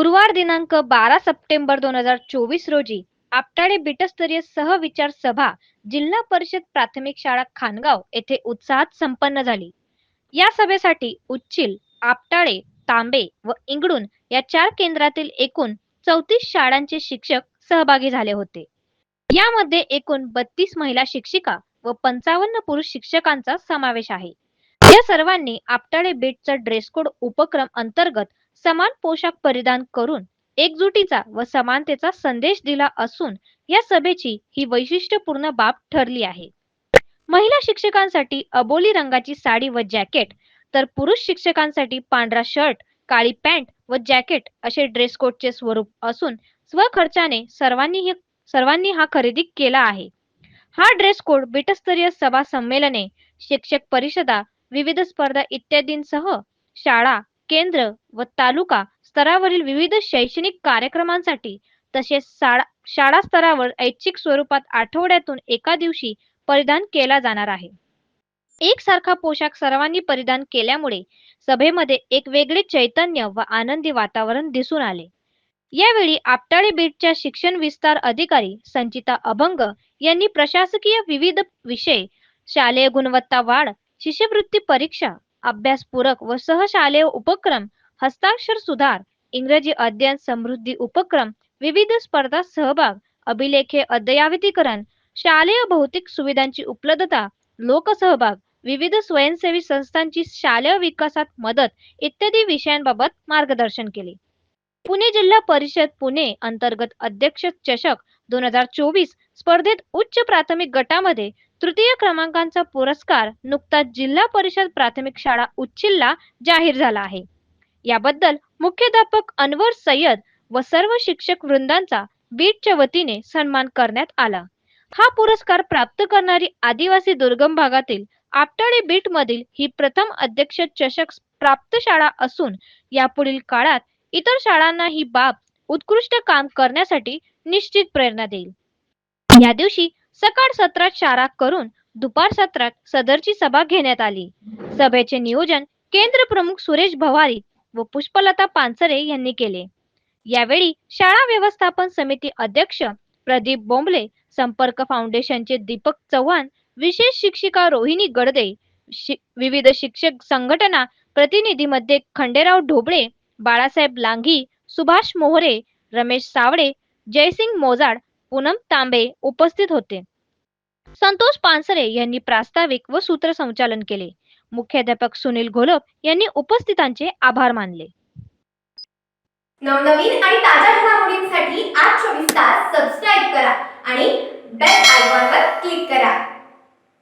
गुरुवार दिनांक बारा सप्टेंबर दोन हजार चोवीस रोजी आपटाळे बिटस्तरीय सहविचार सभा जिल्हा परिषद प्राथमिक शाळा खानगाव येथे उत्साहात संपन्न झाली. या सभेसाठी उच्चिल आपटाळे तांबे व इंगडून या चार केंद्रातील एकूण चौतीस शाळांचे शिक्षक सहभागी झाले होते. यामध्ये एकूण बत्तीस महिला शिक्षिका व पंचावन्न पुरुष शिक्षकांचा समावेश आहे. या सर्वांनी आपटाळे बीटचा ड्रेस कोड उपक्रम अंतर्गत समान पोशाख परिधान करून एकजुटीचा व समानतेचा संदेश दिला असून या सभेची ही वैशिष्ट्यपूर्ण बाब ठरली आहे. महिला शिक्षकांसाठी अबोली रंगाची साडी व जॅकेट तर पुरुष शिक्षकांसाठी पांढरा शर्ट काळी पॅन्ट व जॅकेट असे ड्रेस कोडचे स्वरूप असून स्वखर्चाने सर्वांनी हे सर्वांनी हा खरेदी केला आहे. हा ड्रेस कोड बीटस्तरीय सभा संमेलने शिक्षक परिषदा विविध स्पर्धा इत्यादींसह शाळा केंद्र व तालुका स्तरावरील विविध शैक्षणिक कार्यक्रमांसाठी तसेच शाळा शाळा स्तरावर ऐच्छिक स्वरूपात आठवड्यातून एका दिवशी परिधान केला जाणार आहे. एकसारखा पोशाख सर्वांनी परिधान केल्यामुळे सभेमध्ये एक वेगळे चैतन्य व आनंदी वातावरण दिसून आले. यावेळी आपटाळे बीटच्या शिक्षण विस्तार अधिकारी संचिता अभंग यांनी प्रशासकीय विविध विषय शालेय गुणवत्ता वाढ शिष्यवृत्ती परीक्षा अभ्यासपूरक व सहशालेय उपक्रम हस्ताक्षर सुधार इंग्रजी अध्ययन समृद्धी उपक्रम विविध स्पर्धा सहभाग अभिलेखे अद्ययावतीकरण शालेय भौतिक सुविधांची उपलब्धता लोकसहभाग विविध स्वयंसेवी संस्थांची शालेय विकासात मदत इत्यादी विषयांबाबत मार्गदर्शन केले. पुणे जिल्हा परिषद पुणे अंतर्गत अध्यक्ष चषक दोन हजार चोवीस स्पर्धेत उच्च प्राथमिक गटामध्ये तृतीय क्रमांकाचा पुरस्कार नुकताच जिल्हा परिषद प्राथमिक शाळा उच्चिलला जाहीर झाला आहे. याबद्दल मुख्याध्यापक अनवर सय्यद व सर्व शिक्षक वृंदांचा बीटच्या वतीने सन्मान करण्यात आला. हा पुरस्कार प्राप्त करणारी आदिवासी दुर्गम भागातील आपटाळे बीट मधील ही प्रथम अध्यक्ष चषक प्राप्त शाळा असून यापुढील काळात इतर शाळांना ही बाब उत्कृष्ट काम करण्यासाठी निश्चित प्रेरणा देईल. या दिवशी सकाळ सत्रात शारा करून दुपार सत्रात सदरची सभा घेण्यात आली. सभेचे नियोजन केंद्र प्रमुख सुरेश भवारी व पुष्पलता पानसरे यांनी केले. यावेळी शाळा व्यवस्थापन समिती अध्यक्ष प्रदीप बोंबले संपर्क फाउंडेशनचे दीपक चव्हाण विशेष शिक्षिका रोहिणी गडदे शि विविध शिक्षक संघटना प्रतिनिधीमध्ये खंडेराव ढोबळे बाळासाहेब लांघी सुभाष मोहरे रमेश सावडे जयसिंग मोजाड पूनम तांबे उपस्थित होते. संतोष पानसरे यांनी प्रास्ताविक व सूत्रसंचालन केले. मुख्याध्यापक सुनील घोलप यांनी उपस्थितांचे आभार मानले. नवनवीन आणि ताज्या घडामोडींसाठी आज चोवीस तास सबस्क्राईब करा आणि बेल आयकॉनवर क्लिक करा.